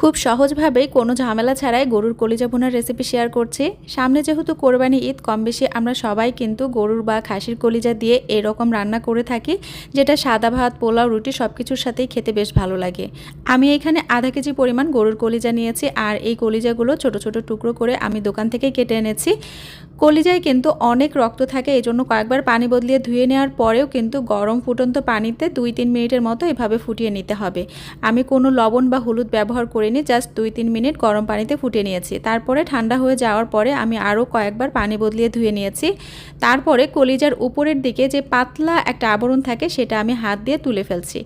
খুব সহজভাবেই কোনো ঝামেলা ছাড়াই গরুর কলিজা ভুনার রেসিপি শেয়ার করছি। সামনে যেহেতু কোরবানি ঈদ, কম বেশি আমরা সবাই কিন্তু গরুর বা খাসির কলিজা দিয়ে এরকম রান্না করে থাকি, যেটা সাদা ভাত, পোলাও, রুটি সব কিছুর সাথেই খেতে বেশ ভালো লাগে। আমি এখানে আধা কেজি পরিমাণ গরুর কলিজা নিয়েছি, আর এই কলিজাগুলো ছোট ছোট টুকরো করে আমি দোকান থেকে কেটে এনেছি। কলিজায় কিন্তু অনেক রক্ত থাকে এই জন্য কয়েকবার পানি বদলিয়ে ধুয়ে নেওয়ার পরেও কিন্তু গরম ফুটন্ত পানিতে দুই তিন মিনিটের মতো এভাবে ফুটিয়ে নিতে হবে। আমি কোনো লবণ বা হলুদ ব্যবহার করিনি, জাস্ট দুই তিন মিনিট গরম পানিতে ফুটিয়ে নিয়েছি। তারপরে ঠান্ডা হয়ে যাওয়ার পরে আমি আরও কয়েকবার পানি বদলিয়ে ধুয়ে নিয়েছি। তারপরে কলিজার উপরের দিকে যে পাতলা একটা আবরণ থাকে, সেটা আমি হাত দিয়ে তুলে ফেলছি।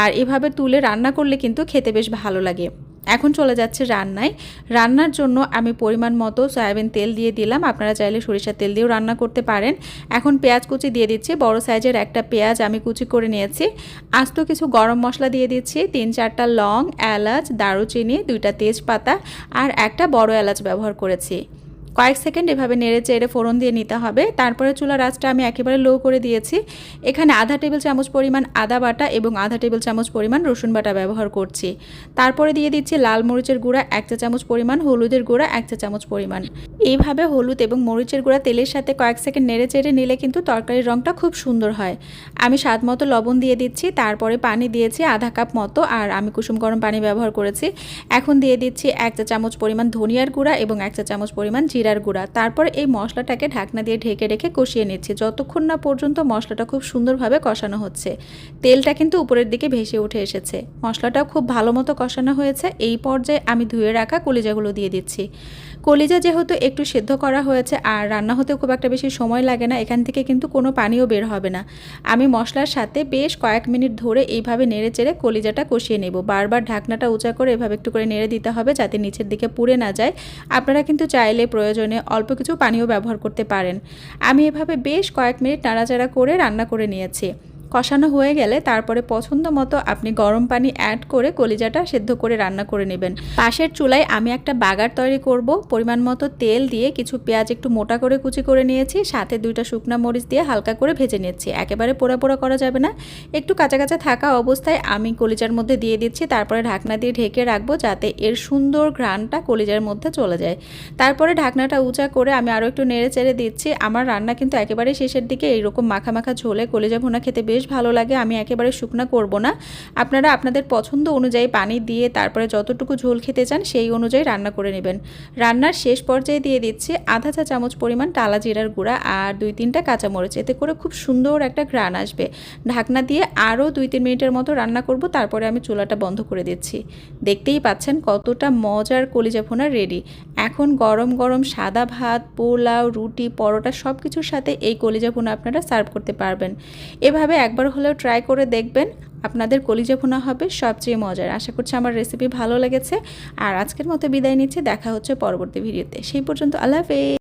আর এভাবে তুলে রান্না করলে কিন্তু খেতে বেশ ভালো লাগে। এখন চলে যাচ্ছে রান্নায়। রান্নার জন্য আমি পরিমাণ মতো সয়াবিন তেল দিয়ে দিলাম। আপনারা চাইলে সরিষার তেল দিয়েও রান্না করতে পারেন। এখন পেঁয়াজ কুচি দিয়ে দিচ্ছি। বড় সাইজের একটা পেঁয়াজ আমি কুচি করে নিয়েছি। আস্ত কিছু গরম মশলা দিয়ে দিচ্ছি। তিন চারটা লং, এলাচ, দারুচিনি, দুইটা তেজপাতা আর একটা বড় এলাচ ব্যবহার করেছি। কয়েক সেকেন্ড এভাবে নেড়ে চেড়ে ফোড়ন দিয়ে নিতে হবে। তারপরে চুলার আঁচটা আমি একেবারে লো করে দিয়েছি। এখানে আধা টেবিল চামচ পরিমাণ আদা বাটা এবং আধা টেবিল চামচ পরিমাণ রসুন বাটা ব্যবহার করছি। তারপরে দিয়ে দিচ্ছি লাল মরিচের গুঁড়া এক চা চামচ পরিমাণ, হলুদের গুঁড়া এক চা চামচ পরিমাণ। এইভাবে হলুদ এবং মরিচের গুঁড়া তেলের সাথে কয়েক সেকেন্ড নেড়ে চেড়ে নিলে কিন্তু তরকারির রঙটা খুব সুন্দর হয়। আমি স্বাদ মতো লবণ দিয়ে দিচ্ছি, তারপরে পানি দিয়েছি আধা কাপ মতো আর আমি কুসুম গরম পানি ব্যবহার করেছি। এখন দিয়ে দিচ্ছি এক চা চামচ পরিমাণ ধনিয়ার গুঁড়া এবং এক চা চামচ পরিমাণ জিরার গুঁড়া। তারপর এই মশলাটাকে ঢাকনা দিয়ে ঢেকে রেখে কষিয়ে নিচ্ছি। যতক্ষণ না পর্যন্ত মশলাটা খুব সুন্দরভাবে কষানো হচ্ছে, তেলটা কিন্তু উপরের দিকে ভেসে উঠে এসেছে। মশলাটাও খুব ভালো মতো কষানো হয়েছে। এই পর্যায়ে আমি ধুয়ে রাখা কলিজাগুলো দিয়ে দিচ্ছি। কলিজা যেহেতু একটু সেদ্ধ করা হয়েছে আর রান্না হতে খুব একটা বেশি সময় লাগে না, এখান থেকে কিন্তু কোনো পানিও বের হবে না। আমি মশলার সাথে বেশ কয়েক মিনিট ধরে এইভাবে নেড়ে চেড়ে কলিজাটা কষিয়ে নেব। বারবার ঢাকনাটা উঁচা করে এভাবে একটু করে নেড়ে দিতে হবে যাতে নিচের দিকে পুড়ে না যায়। আপনারা কিন্তু চাইলে প্রয়োজনে অল্প কিছু পানীয় ব্যবহার করতে পারেন। আমি এভাবে বেশ কয়েক মিনিট নাড়াচাড়া করে রান্না করে নিয়েছি। কষানো হয়ে গেলে তারপরে পছন্দ মতো আপনি গরম পানি অ্যাড করে কলিজাটা সেদ্ধ করে রান্না করে নেবেন। পাশের চুলায় আমি একটা বাগার তৈরি করব। পরিমাণ মতো তেল দিয়ে কিছু পেঁয়াজ একটু মোটা করে কুচি করে নিয়েছি, সাথে দুইটা শুকনা মরিচ দিয়ে হালকা করে ভেজে নিচ্ছি। একেবারে পোড়া পোড়া করা যাবে না। একটু কাঁচা কাঁচা থাকা অবস্থায় আমি কলিজার মধ্যে দিয়ে দিচ্ছি, তারপরে ঢাকনা দিয়ে ঢেকে রাখব যাতে এর সুন্দর ঘ্রাণটা কলিজার মধ্যে চলে যায়। তারপরে ঢাকনাটা উঁচা করে আমি আরও একটু নেড়ে চেড়ে দিচ্ছি। আমার রান্না কিন্তু একেবারে শেষের দিকে, এইরকম মাখা মাখা ঝোলে কলিজা ভুনা খেতে বেশ ভালো লাগে, আমি একেবারে শুকনা করব না। আপনারা আপনাদের পছন্দ অনুযায়ী পানি দিয়ে তারপরে যতটুকু ঝোল খেতে চান সেই অনুযায়ী রান্না করে নেবেন। রান্নার শেষ পর্যায়ে দিয়ে দিচ্ছি আধা চা চামচ পরিমাণ টালা জিরার গুঁড়া আর দুই তিনটা কাঁচামরিচ। এতে করে খুব সুন্দর একটা ঘ্রাণ আসবে। ঢাকনা দিয়ে আরও দুই তিন মিনিটের মতো রান্না করব, তারপরে আমি চুলাটা বন্ধ করে দিচ্ছি। দেখতেই পাচ্ছেন কতটা মজার কলিজা ভুনা রেডি। এখন গরম গরম সাদা ভাত, পোলাও, রুটি, পরোটা সব কিছুর সাথে এই কলিজা ভুনা আপনারা সার্ভ করতে পারবেন। এভাবে একবার হলেও ট্রাই করে দেখবেন। আপনাদের কলিজা ভুনা হবে সবচেয়ে মজার। আশা করছি আমার রেসিপি ভালো লেগেছে। আর আজকের মতো বিদায় নিচ্ছে। দেখা হচ্ছে পরবর্তী ভিডিওতে। সেই পর্যন্ত আল্লাহ হাফেজ।